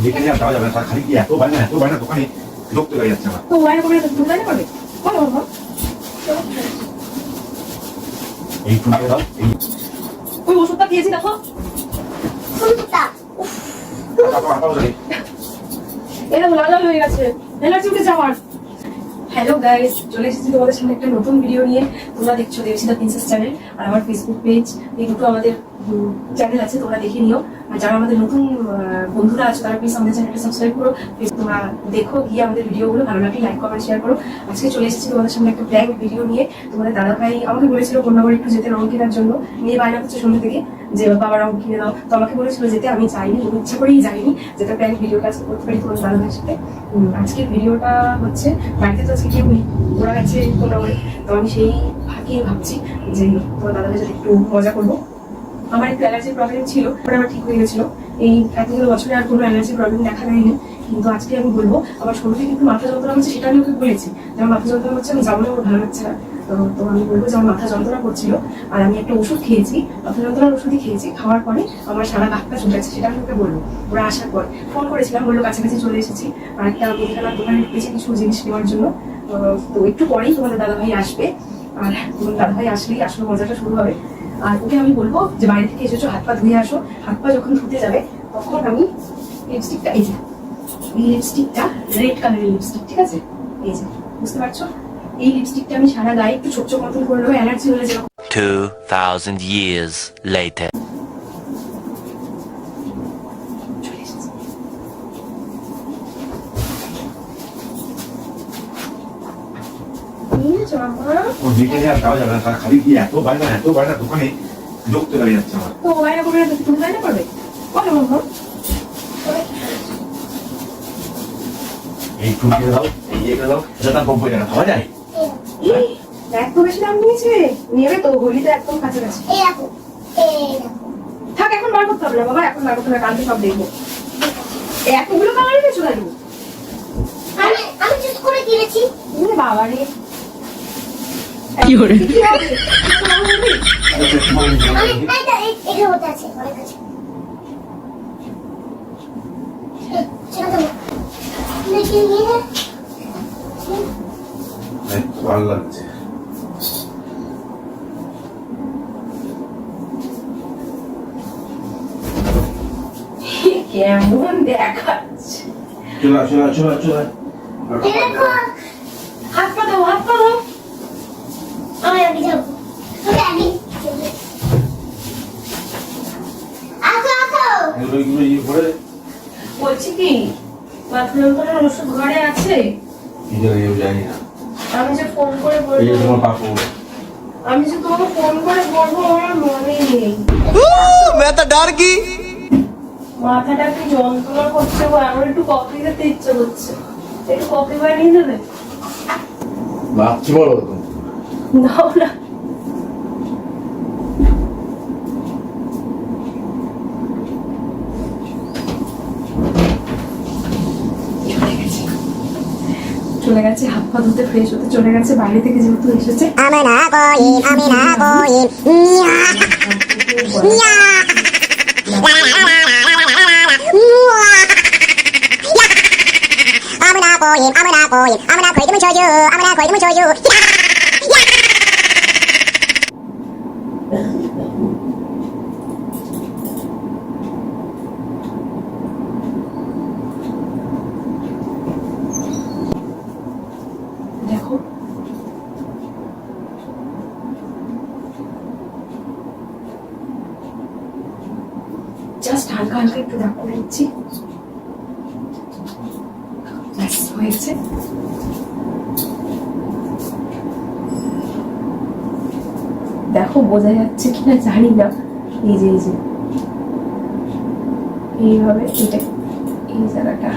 যেখানে আর যাওয়া যাবে না খালি কি এত বায়না এত বায়না দোকানে বিরক্ত হয়ে যাচ্ছে আমার তো ওয়াইন করে তুমি জানি করবে বলো বাবা এই ফুলকে দাও এই ওই ওষুধটা খেয়েছি দেখো কোনটা আপাতত আপাতত এই। এটা লাল লাল হয়ে গেছে এলার্জি উঠেছে আমার হ্যালো গাইস চলে এসেছি তোমাদের সামনে একটা নতুন ভিডিও নিয়ে তোমরা দেখছ দেবসিতা প্রিন্সেস চ্যানেল আর আমার ফেসবুক পেজ এই দুটো আমাদের চ্যানেল আছে, তোমরা দেখে নিও। আর যারা আমাদের নতুন বন্ধুরা আছে, তারা প্লিজ আমাদের চ্যানেলটা সাবস্ক্রাইব করো। তোমরা দেখো, গিয়ে আমাদের ভিডিওগুলো ভালো লাগলে লাইক কমেন্ট শেয়ার করো। আজকে চলে এসেছি তোমাদের সামনে একটা প্র্যাঙ্ক ভিডিও নিয়ে। তোমাদের দাদা ভাই আমাকে বলেছিল কন্যাবাড়ি একটু যেতে রং কেনার জন্য। নিয়ে বায়না করছে সন্ধ্যে থেকে, যে বাবা রং কিনে দাও। তো আমাকে বলেছিল যেতে, আমি যাইনি ইচ্ছা করেই যাইনি, যেটা প্র্যাঙ্ক ভিডিওটা আজকে করতে পারি তোমার দাদা ভাইয়ের সাথে আজকের ভিডিওটা হচ্ছে, বাড়িতে তো আজকে কেউ নেই, ওরা গেছে কন্যাবাড়ি তো আমি সেই ফাঁকে ভাবছি যে তোমার দাদা ভাইয়ের সাথে একটু মজা করব। আমার একটু অ্যালার্জির প্রবলেম ছিল পরে আমার ঠিক হয়ে গেছিল। এই এতগুলো বছরে আর কোনো অ্যালার্জির প্রবলেম দেখা দেয়নি। কিন্তু আজকে আমি বলব, আমার শুরু কিন্তু মাথা যন্ত্রণা হচ্ছে সেটা আমি ওকে বলেছি। যে আমার মাথা যন্ত্রণা হচ্ছে, আমি যাব না, আমার ভালো লাগছে না। তো আমি বলব যে আমার মাথা যন্ত্রণা করছিল। আর আমি একটা ওষুধ খেয়েছি, মাথা যন্ত্রণার ওষুধই খেয়েছি। খাওয়ার পরে আমার সারা গাছটা চলে গেছে সেটা আমি ওকে বলব। ওরা আসার পর ফোন করেছিলাম, বলল কাছাকাছি চলে এসেছি। আর একটা মুদিখানার দোকানে ঢুকেছি কিছু জিনিস নেওয়ার জন্য। তো তো একটু পরেই তোমাদের দাদাভাই আসবে। আর তোমার দাদাভাই আসলেই আসলে মজাটা শুরু হবে। আর ওকে আমি বলব যে বাড়ি থেকে এসেছ হাত পা ধুয়ে আসো। হাত পা যখন ধুতে যাবে তখন আমি লিপস্টিকটা এই যে এই লিপস্টিকটা রেড কালারের লিপস্টিক ঠিক আছে? এই যে বুঝতে পারছ? এই লিপস্টিকটা আমি সারা গায়ে একটু ছোট ছোট মতন করে নেব অ্যালার্জি হলে যেরকম 2,000 years later. চলে এসেছে নিয়েছো আমার ও যেখানে যাওয়া যাবে না খালি কি এত বায়না এত বায়না দোকানে বিরক্ত হয়ে যাচ্ছে আমার তো বাইরে করে তুমি বাইরে করবে এই ফুলকে দাও এই ইয়েকে দাও এটা তার নব্বই টাকা খাওয়া যায় এত বেশি দাম নিয়েছে নেবে তো হোলিতে একদম কাছাকাছি থাক এখন বার করতে হবে না বাবা এখন বার করতে হবে কালকে সব দেখব এতগুলো কালার এনেছো কেন আমি আমি চুজ করে কিনেছি বাবা রে ভালো লাগছে কেমন দেখাচ্ছে? চলে চলে চলে চলে আয়। আর এই দেখো হাত পা দাও হাত পা দাও আমি আগে যাব আমি আগে আসো আসো এগুলো এগুলো ইয়ে করে বলছি কি মাথা যন্ত্রণার ওষুধ ঘরে আছে? আমি যে ফোন করে বলব। আমি যে তোমাকে ফোন করে বলব আমার মনে নেই। ব্যথা ডার কি? মাথাটা একটু যন্ত্রণা করছে গো আমার একটু কফি খেতে ইচ্ছে করছে। একটু কফি বানিয়ে দেবে? ভাবছি বলো দাও না। চলে গেছে হাত পা ধুতে ফ্রেশ হতে চলে গেছে বাইরে থেকে যেহেতু এসেছে। জাস্ট হালকা হালকা একটু দাগ করে দিচ্ছি হয়েছে দেখো, বোঝা যাচ্ছে কিনা জানি না। এই যে এই যে। এইভাবে এটা এই জায়গাটা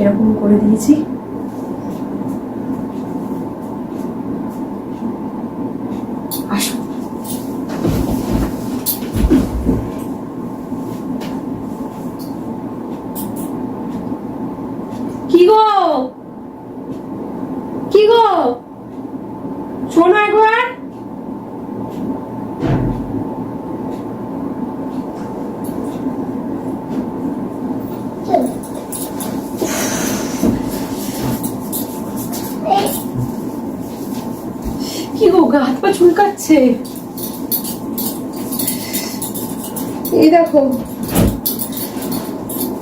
এরকম করে দিয়েছি আসো কি গো কি গো শোনো একবার চলো কি গো হাত পা চুলকাচ্ছে। এই দেখো।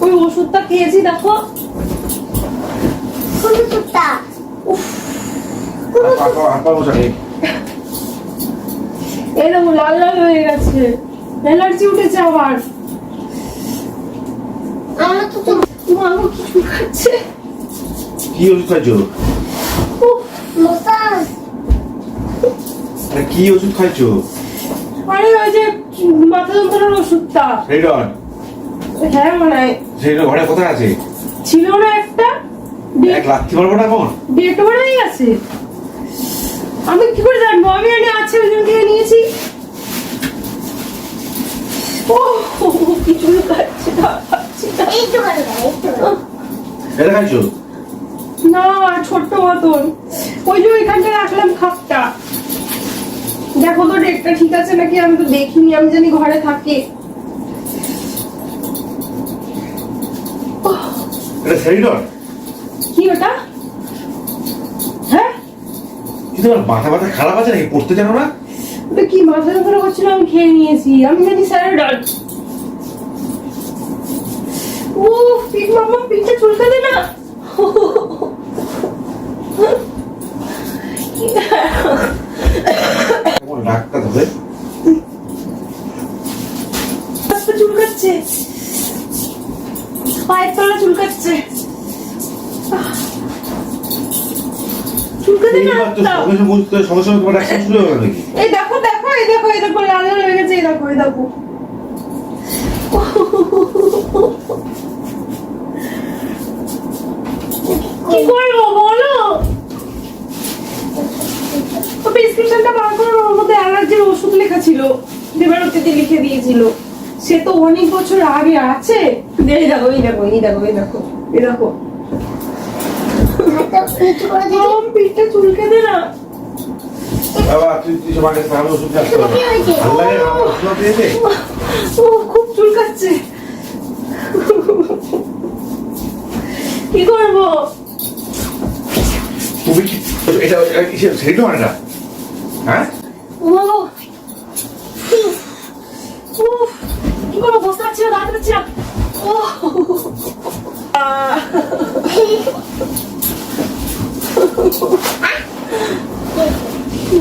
ওই ওষুধটা খেয়েছি দেখো। কোন দেখো লাল লাল হয়ে গেছে। অ্যালার্জি উঠেছে আমার আমার তো তোমার আমার কি চুলকাচ্ছে। কি ওষুধ খাইছো? কি ওষুধ খাইছো? আরে ওই যে মাথা যন্ত্রণার ওষুধটা। রেডন হ্যাঁ মনে সেটা ঘরে কোথায় আছে? ছিল না একটা। এক লাথি মারবো না এখন? ডেট বানাই আছে আমি কি করে জানব? আমি এনে আছে ওই জন্য থেকে নিয়েছি। ও কি না না। এই তো করে। এটা খাইছো? না ছোট্ট মতন। ওই যে ওইখানটা রাখলাম খাপটা। দেখো তো ডেটটা ঠিক আছে নাকি? আমি তো দেখিনি আমি জানি ঘরে থাকি। এটা সেরিডন কি ওটা? হ্যাঁ? কিন্তু আমার মাথা ব্যথা খারাপ আছে নাকি? পড়তে জানো না? ওটা কি মাথা যন্ত্রণা করছিল? আমি খেয়ে নিয়েছি। আমি জানি স্যারাডন ও পিঠ মামা পিঠটা চুলকাতে না। কেমন ডাক্তার ধরে। হাতটা চুলকাচ্ছে। পায়ের তলা চুলকাচ্ছে। চুলকাতে না শুরু নাকি? এই দেখো দেখো এই দেখো এই দেখো লাল লাল হয়ে গেছে এই দেখো এই দেখো। কি করব বলো? প্রেসক্রিপশনটা বার করার ওর মধ্যে অ্যালার্জির ওষুধ লেখা ছিল। দেবারতিতে লিখে দিয়েছিল। সে তো অনেক বছর আগে আছে। এই দেখো এই দেখো এই দেখো এই দেখো এই দেখো। পিঠটা চুলকে দে না। বাবা তুই তুই সবার কাছে ওষুধ খাচ্ছ? কি ভালো লাগে ওষুধ দিয়ে ও খুব চুলকাচ্ছে। কি করব? এটা এটা? হ্যাঁ? ও কি করব বসতে পারছি না দাঁড়াতে পারছি না। ও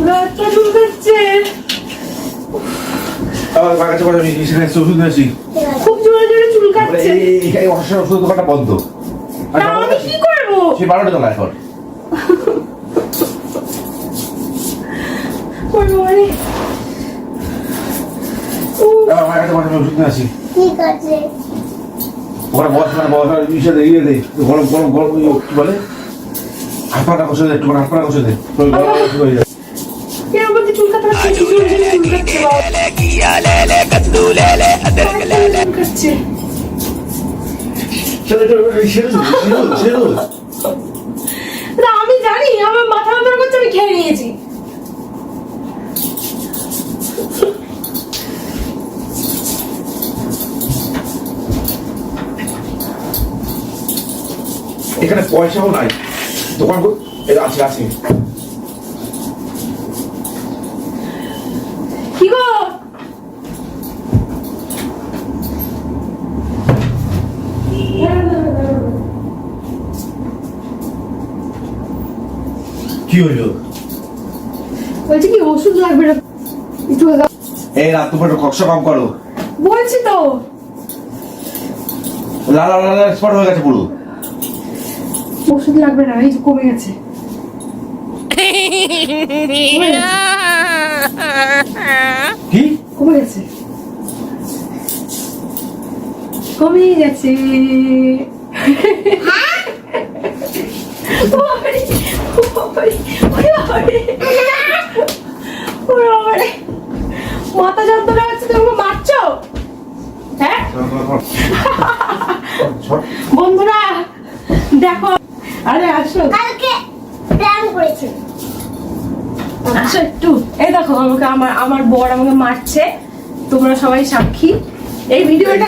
হাতটা চুলকাচ্ছে আমার এসে ওষুধ নিয়েছি। ঠিক আছে খুব জোরে জোরে বলে চুলকাচ্ছে এই অসুস্থ দোকানটা বন্ধ। আমি কি করব? সে বারোটা তোলা এখন ওই বাবারে। উফ, আমার কাছে বলে আমি ওষুধ নিয়ে আসি ঠিক আছে ওখানে বস মানে বস আর ইসে দে ইয়ে দে গরম গরম গরম কি বলে? হাত পাটা কষে দে হাত পাটা কষে দে। আমি জানি আমার মাথা ব্যথা করছে আমি খেয়ে নিয়েছি। এখানে পয়সাও নাই। দোকান আছে আছে কি গো? কি হইল বলছি কি ওষুধ লাগবে একটু। এই রাত কম করো। বলছি তো। লাল লাল লাল স্পট হয়ে গেছে পুরো। ওষুধ লাগবে না এই কমে গেছে। কি? কমে গেছে। কমে গেছে। মাথা যন্ত্রণা হচ্ছে তুমি মারছো? হ্যাঁ? বন্ধুরা দেখো। আরে আসো। কালকে প্ল্যান করেছি। আসো একটু। এই দেখো আমাকে আমার আমার বর আমাকে মারছে। তোমরা সবাই সাক্ষী। এই ভিডিওটা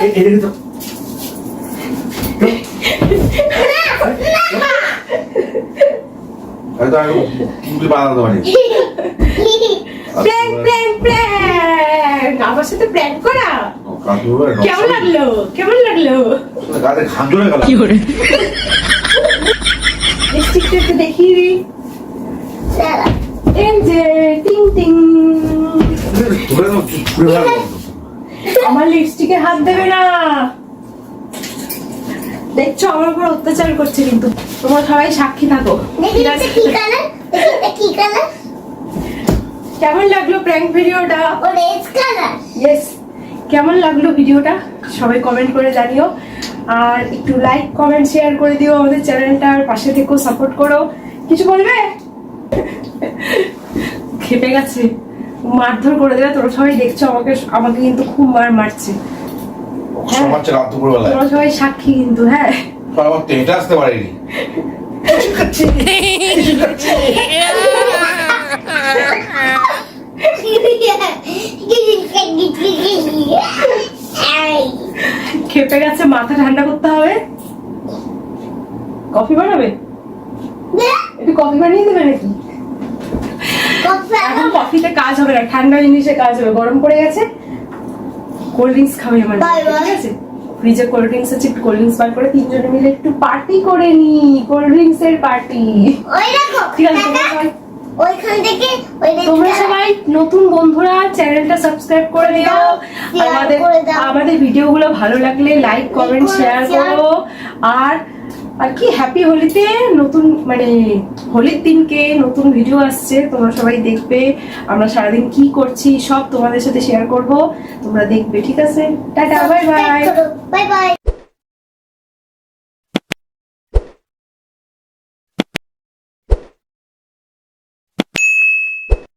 সাথে করা। কেমন লাগল? কেমন লাগল? কি করে? লিপস্টিকটা একটু দেখিয়ে দিই। এই যে টিং। আমার লিপস্টিকে হাত দেবে না। দেখছ আমার উপর অত্যাচার করছে কিন্তু। তোমরা সবাই সাক্ষী থাকো। কেমন লাগল প্র্যাঙ্ক ভিডিওটা? কেমন লাগল ভিডিওটা? সবাই কমেন্ট করে জানিও। আর একটু লাইক কমেন্ট শেয়ার করে দিও আমাদের চ্যানেলটার পাশে থেকেও সাপোর্ট করো। কিছু বলবে? খেপে গেছে। মারধর করে দেবে তোরা সবাই দেখছ আমাকে আমাকে কিন্তু খুব মার মারছে। দুপুরবেলায়। তোমরা সবাই সাক্ষী কিন্তু হ্যাঁ। এটা আসতে পারিনি। খেপে গেছে মাথা ঠান্ডা করতে হবে। কফি বানাবে? একটু কফি বানিয়ে দেবে নাকি? এখন কফিতে কাজ হবে না ঠান্ডা জিনিসে কাজ হবে গরম পড়ে গেছে। কোল্ড ড্রিঙ্কস খাবে আমার bye. ঠিক আছে? ফ্রিজে কোল্ড ড্রিঙ্কস আছে একটু কোল্ড ড্রিঙ্কস বার করে তিনজনে মিলে একটু পার্টি করে নি কোল্ড ড্রিঙ্কস এর পার্টি ঠিক আছে ওইখান থেকে তোমরা সবাই নতুন বন্ধুরা চ্যানেলটা সাবস্ক্রাইব করে দিও। আমাদের আমাদের ভিডিওগুলো ভালো লাগলে লাইক কমেন্ট শেয়ার করো। আর আর কি হ্যাপি হোলিতে নতুন মানে হোলির দিনকে নতুন ভিডিও আসছে তোমরা সবাই দেখবে। আমরা সারাদিন কি করছি সব তোমাদের সাথে শেয়ার করব। তোমরা দেখবে ঠিক আছে? Tata bye bye bye bye